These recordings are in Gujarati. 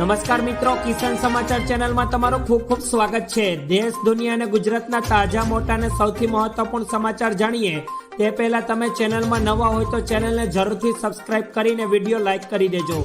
નમસ્કાર મિત્રો, કિસાન સમાચાર ચેનલમાં તમારું ખૂબ ખૂબ સ્વાગત છે. દેશ, દુનિયા અને ગુજરાતના તાજા, મોટા અને સૌથી મહત્વપૂર્ણ સમાચાર જાણીએ. તે પહેલા તમે ચેનલમાં નવા હોય તો ચેનલને જરૂરથી સબસ્ક્રાઇબ કરીને વીડિયો લાઇક કરી દેજો.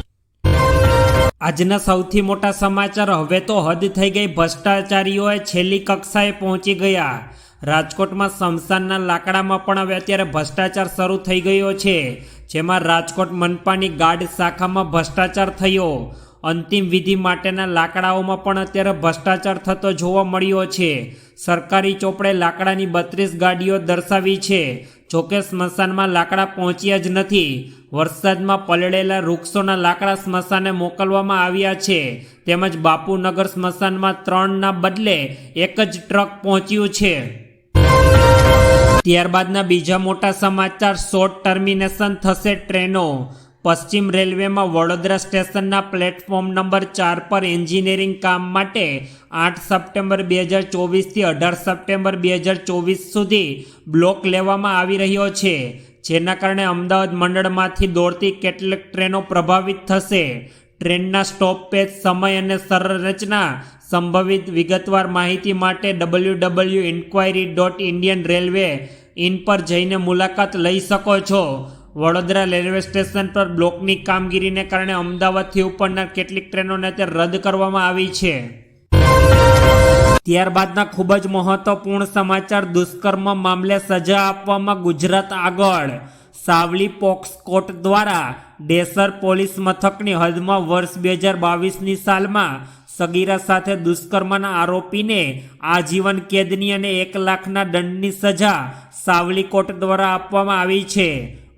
આજના સૌથી મોટા સમાચાર હવે તો હદ થઈ ગઈ. ભ્રષ્ટાચારીઓએ છેલ્લી કક્ષાએ પહોંચી ગયા. રાજકોટમાં સમસાનના લાકડામાં પણ હવે અત્યારે ભ્રષ્ટાચાર શરૂ થઈ ગયો છે. જેમાં રાજકોટ મનપાની ગાઢ શાખામાં ભ્રષ્ટાચાર થયો. અંતિમ વિધિ માટેના લાકડાઓમાં પણ અત્યારે ભ્રષ્ટાચાર થતો જોવા મળ્યો છે. સરકારી ચોપડે લાકડાની બત્રીસ ગાડીઓ દર્શાવી છે. જોકે સ્મશાનમાં લાકડા પહોંચ્યા જ નથી. વરસાદમાં પલળેલા વૃક્ષોના લાકડા સ્મશાને મોકલવામાં આવ્યા છે. તેમજ બાપુનગર સ્મશાનમાં ત્રણના બદલે એક જ ટ્રક પહોંચ્યું છે. ત્યારબાદના બીજા મોટા સમાચાર, શોર્ટ ટર્મિનેશન થશે ટ્રેનો. પશ્ચિમ રેલવેમાં વડોદરા સ્ટેશનના પ્લેટફોર્મ નંબર ચાર પર એન્જિનિયરિંગ કામ માટે આઠ સપ્ટેમ્બર બે હજાર ચોવીસથી અઢાર સપ્ટેમ્બર બે હજાર ચોવીસ સુધી બ્લોક લેવામાં આવી રહ્યો છે, જેના કારણે અમદાવાદ મંડળમાંથી દોડતી કેટલીક ટ્રેનો પ્રભાવિત થશે. ટ્રેનના સ્ટોપેજ સમય અને સંરચના સંભવિત વિગતવાર માહિતી માટે W W inquiry dot Indian railway in પર જઈને મુલાકાત લઈ શકો છો. વડોદરા રેલવે સ્ટેશન પર બ્લોકની કામગીરીને કારણે અમદાવાદથી ઉપરના કેટલીક ટ્રેનોને અત્યારે રદ કરવામાં આવી છે. ત્યારબાદના ખૂબ જ મહત્વપૂર્ણ સમાચાર, દુષ્કર્મ મામલે સજા આપવામાં ગુજરાત આગળ. સાવલી પોક્સ કોર્ટ દ્વારા ડેસર પોલીસ મથકની હદમાં વર્ષ બે હજાર બાવીસની સાલમાં સગીરા સાથે દુષ્કર્મના આરોપીને આજીવન કેદની અને એક લાખના દંડની સજા સાવલી કોર્ટ દ્વારા આપવામાં આવી છે.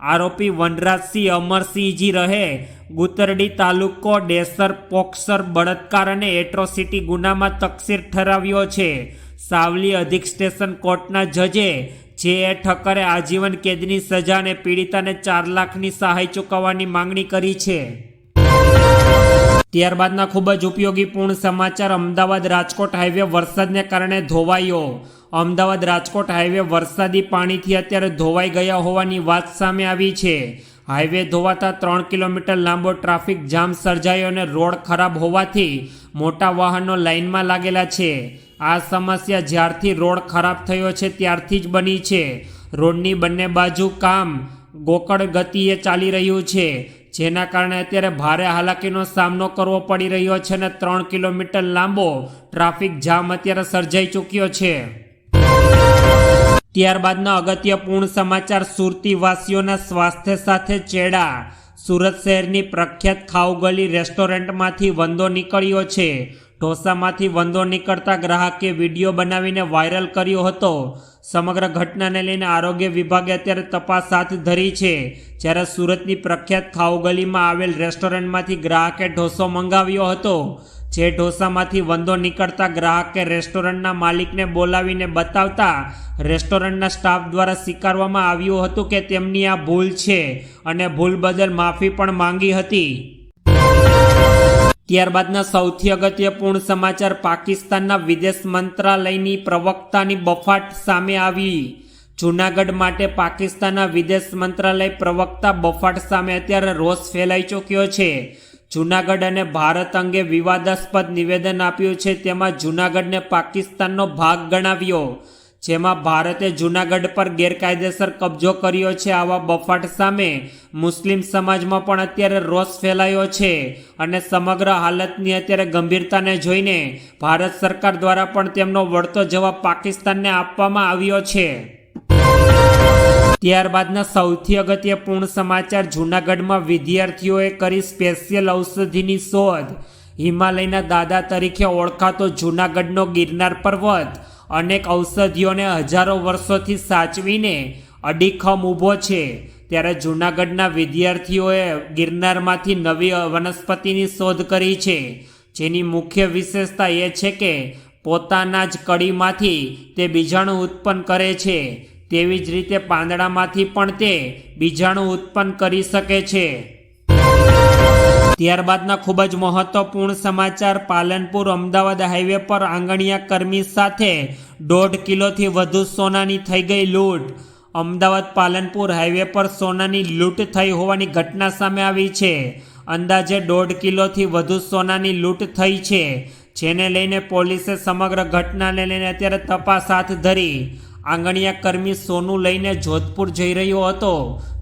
આરોપી વનરાજસિંહ અમરસિંહજી રહે. ગુતરડી તાલુકો ડેસર, પોક્સર, બળાત્કાર અને એટ્રોસિટી ગુનામાં તકસીર ઠરાવ્યો છે. સાવલી અધિક સ્ટેશન કોર્ટના જજે જે એ ઠક્કરે આજીવન કેદની સજા અને પીડિતાને ચાર લાખની સહાય ચૂકવવાની માંગણી કરી છે. ત્યારબાદના ખૂબ જ ઉપયોગીપૂર્ણ સમાચાર અમદાવાદ રાજકોટ હાઈવે વરસાદને કારણે ધોવાયો. અમદાવાદ રાજકોટ હાઈવે વરસાદી પાણીથી અત્યારે ધોવાઈ ગયા હોવાની વાત સામે આવી છે. હાઈવે ધોવાતા ત્રણ કિલોમીટર લાંબો ટ્રાફિક જામ સર્જાયો અને રોડ ખરાબ હોવાથી મોટા વાહનો લાઇનમાં લાગેલા છે. આ સમસ્યા જ્યારથી રોડ ખરાબ થયો છે ત્યારથી જ બની છે. રોડની બંને બાજુ કામ ગોકળ ગતિએ ચાલી રહ્યું છે, જેના કારણે અત્યારે ભારે હાલાકીનો સામનો કરવો પડી રહ્યો છે અને ત્રણ કિલોમીટર લાંબો ટ્રાફિક જામ અત્યારે સર્જાઈ ચૂક્યો છે. ત્યારબાદના અગત્યપૂર્ણ સમાચાર, સુરતીવાસીઓના સ્વાસ્થ્ય સાથે ચેડા. સુરત શહેરની પ્રખ્યાત ખાઉગલી રેસ્ટોરન્ટમાંથી વંદો નીકળ્યો છે. ઢોસામાંથી વંદો નીકળતા ગ્રાહકે વીડિયો બનાવીને વાયરલ કર્યો હતો. સમગ્ર ઘટનાને લઈને આરોગ્ય વિભાગે અત્યારે તપાસ હાથ ધરી છે. જ્યારે સુરતની પ્રખ્યાત ખાઉગલીમાં આવેલ રેસ્ટોરન્ટમાંથી ગ્રાહકે ઢોસો મંગાવ્યો હતો જે ઢોસામાંથી વંદો નીકળતા ગ્રાહકે રેસ્ટોરન્ટના માલિકને બોલાવીને બતાવતા રેસ્ટોરન્ટના સ્ટાફ દ્વારા સ્વીકારવામાં આવ્યું હતું કે તેમની આ ભૂલ છે અને ભૂલ બદલ માફી પણ માંગી હતી. ત્યારબાદના સૌથી અગત્યપૂર્ણ સમાચાર પાકિસ્તાનના વિદેશ મંત્રાલયની પ્રવક્તાની બફાટ સામે આવી. જૂનાગઢ માટે પાકિસ્તાનના વિદેશ મંત્રાલય પ્રવક્તા બફાટ સામે અત્યારે રોષ ફેલાઈ ચૂક્યો છે. જૂનાગઢ અને ભારત અંગે વિવાદાસ્પદ નિવેદન આપ્યું છે. તેમાં જૂનાગઢને પાકિસ્તાનનો ભાગ ગણાવ્યો, જેમાં ભારતે જૂનાગઢ પર ગેરકાયદેસર કબજો કર્યો છે. આવા બફાટ સામે મુસ્લિમ સમાજમાં પણ અત્યારે રોષ ફેલાયો છે અને સમગ્ર હાલતની અત્યારે ગંભીરતાને જોઈને ભારત સરકાર દ્વારા પણ તેમનો વળતો જવાબ પાકિસ્તાનને આપવામાં આવ્યો છે. ત્યારબાદના સૌથી અગત્યપૂર્ણ સમાચાર જૂનાગઢમાં વિદ્યાર્થીઓએ કરી સ્પેશિયલ ઔષધિની શોધ. હિમાલયના દાદા તરીકે ઓળખાતો જૂનાગઢનો ગિરનાર પર્વત અનેક ઔષધિઓને હજારો વર્ષોથી સાચવીને અડીખમ ઊભો છે. ત્યારે જૂનાગઢના વિદ્યાર્થીઓએ ગિરનારમાંથી નવી વનસ્પતિની શોધ કરી છે. જેની મુખ્ય વિશેષતા એ છે કે પોતાના જ કડીમાંથી તે બીજાણુ ઉત્પન્ન કરે છે. તેવી જ રીતે પાંદડામાંથી પણ તે બીજાણુ ઉત્પન્ન કરી શકે છે. ત્યારબાદના ખૂબ જ મહત્વપૂર્ણ સમાચાર પાલનપુર અમદાવાદ હાઈવે પર આંગણિયા કર્મી સાથે દોઢ કિલોથી વધુ સોનાની થઈ ગઈ લૂંટ. અમદાવાદ પાલનપુર હાઈવે પર સોનાની લૂંટ થઈ હોવાની ઘટના સામે આવી છે. અંદાજે દોઢ કિલોથી વધુ સોનાની લૂંટ થઈ છે. જેને લઈને પોલીસે સમગ્ર ઘટનાને લઈને અત્યારે તપાસ હાથ ધરી આંગણિયા કર્મી સોનું લઈને જોધપુર જઈ રહ્યો હતો.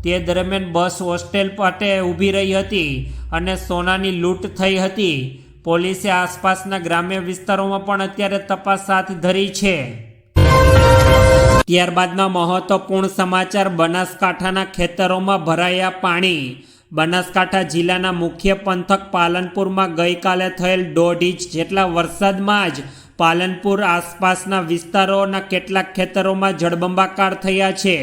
તે દરમિયાન બસ હોસ્ટેલ પાટે ઊભી રહી હતી અને સોનાની લૂંટ થઈ હતી. પોલીસે આસપાસના ગ્રામ્ય વિસ્તારોમાં પણ અત્યારે તપાસ હાથ ધરી છે. ત્યારબાદના મહત્વપૂર્ણ સમાચાર, બનાસકાંઠાના ખેતરોમાં ભરાયા પાણી. બનાસકાંઠા જિલ્લાના મુખ્ય પંથક પાલનપુરમાં ગઈકાલે થયેલ દોઢ ઇંચ જેટલા વરસાદમાં જ પાલનપુર આસપાસના વિસ્તારોના કેટલાક ખેતરોમાં જળબંબાકાર થયા છે.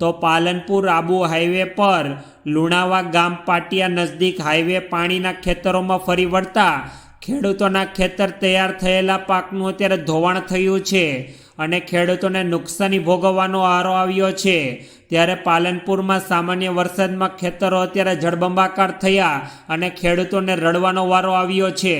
તો પાલનપુર આબુ હાઈવે પર લુણાવા ગામ પાટિયા નજદીક હાઈવે પાણીના ખેતરોમાં ફરી વળતા ખેડૂતોના ખેતર તૈયાર થયેલા પાકનું અત્યારે ધોવાણ થયું છે અને ખેડૂતોને નુકસાની ભોગવવાનો આરો આવ્યો છે. ત્યારે પાલનપુરમાં સામાન્ય વરસાદમાં ખેતરો અત્યારે જળબંબાકાર થયા અને ખેડૂતોને રડવાનો વારો આવ્યો છે.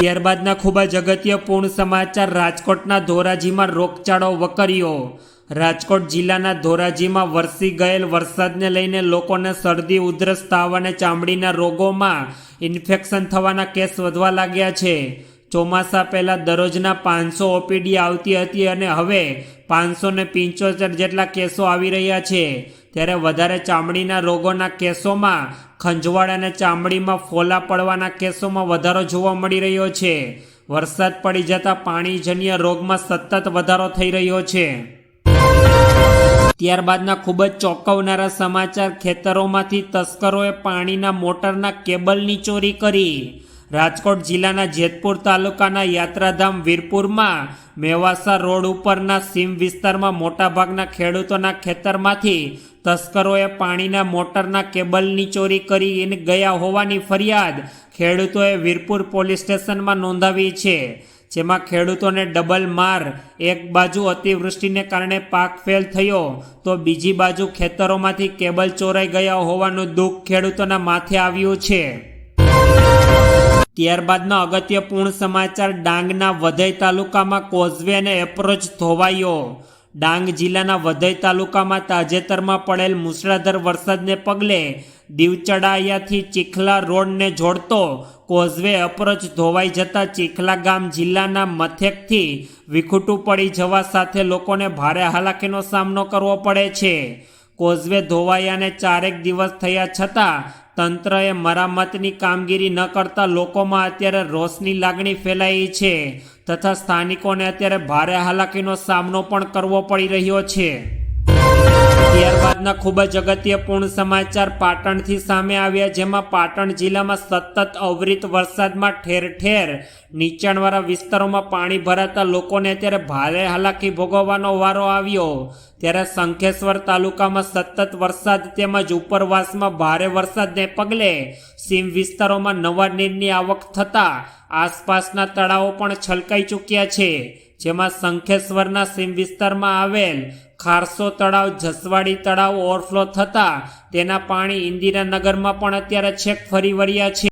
ત્યારબાદના ખૂબ જ અગત્યપૂર્ણ સમાચાર રાજકોટના ધોરાજીમાં રોગચાળો વકર્યો. રાજકોટ જિલ્લાના ધોરાજીમાં વરસી ગયેલ વરસાદને લઈને લોકોને શરદી, ઉધરસ, તાવ અને ચામડીના રોગોમાં ઇન્ફેક્શન થવાના કેસ વધવા લાગ્યા છે. ચોમાસા પહેલાં દરરોજના પાંચસો ઓપીડી આવતી હતી અને હવે પાંચસો ને જેટલા કેસો આવી રહ્યા છે. ત્યારે વધારે ચામડીના રોગોના કેસોમાં, ખંજવાળ અને ચામડીમાં ફોલા પડવાના કેસોમાં વધારો જોવા મળી રહ્યો છે. વરસાદ પડી જતાં પાણીજન્ય રોગમાં સતત વધારો થઈ રહ્યો છે. ત્યારબાદના ખૂબ જ ચોંકાવનારા સમાચાર ખેતરોમાંથી તસ્કરોએ પાણીના મોટરના કેબલની ચોરી કરી. રાજકોટ જિલ્લાના જેતપુર તાલુકાના યાત્રાધામ વીરપુરમાં મેવાસા રોડ ઉપરના સીમ વિસ્તારમાં મોટાભાગના ખેડૂતોના ખેતરમાંથી તસ્કરોએ પાણીના મોટરના કેબલની ચોરી કરીને ગયા હોવાની ફરિયાદ ખેડૂતોએ વીરપુર પોલીસ સ્ટેશનમાં નોંધાવી છે, જેમાં ખેડૂતોને ડબલ માર, એક બાજુ અતિવૃષ્ટિને કારણે પાક ફેલ થયો તો બીજી બાજુ ખેતરોમાંથી કેબલ ચોરાઈ ગયા હોવાનું દુઃખ ખેડૂતોના માથે આવ્યું છે. ત્યારબાદના અગત્યપૂર્ણ સમાચાર ડાંગના વધઈ તાલુકામાં કોઝવે અને એપ્રોચ ધોવાયો. ડાંગ જિલ્લાના વધઈ તાલુકામાં તાજેતરમાં પડેલ મુસળાધાર વરસાદને પગલે દીવચડાયાથી ચીખલા રોડને જોડતો કોઝવે અપ્રોચ ધોવાઈ જતા ચીખલા ગામ જિલ્લાના મથેકથી વિખૂટું પડી જવા સાથે લોકોને ભારે હાલાકીનો સામનો કરવો પડે છે. કોઝવે ધોવાયાને ચારેક દિવસ થયા છતાં તંત્રએ મરામતની કામગીરી ન કરતા લોકોમાં અત્યારે રોષની લાગણી ફેલાઈ છે તથા સ્થાનિકોને અત્યારે ભારે હાલાકીનો સામનો પણ કરવો પડી રહ્યો છે. ત્યારબાદના ખૂબ જ અગત્યપૂર્ણ સમાચાર પાટણથી સામે આવ્યા, જેમાં પાટણ જિલ્લામાં સતત અવિરત વરસાદમાં ઠેર ઠેર નીચાણવાળા વિસ્તારોમાં પાણી ભરાતા લોકોને અત્યારે ભારે હાલાકી ભોગવવાનો વારો આવ્યો. ત્યારે શંખેશ્વર તાલુકામાં સતત વરસાદ તેમજ ઉપરવાસમાં ભારે વરસાદને પગલે સીમ વિસ્તારોમાં નવા નીરની આવક થતાં આસપાસના તળાવો પણ છલકાઈ ચૂક્યા છે, જેમાં શંખેશ્વરના સીમ વિસ્તારમાં આવેલ ખારસો તળાવ, જસવાડી તળાવ ઓવરફ્લો થતાં તેના પાણી ઇન્દિરાનગરમાં પણ અત્યારે છેક ફરી વળ્યા છે.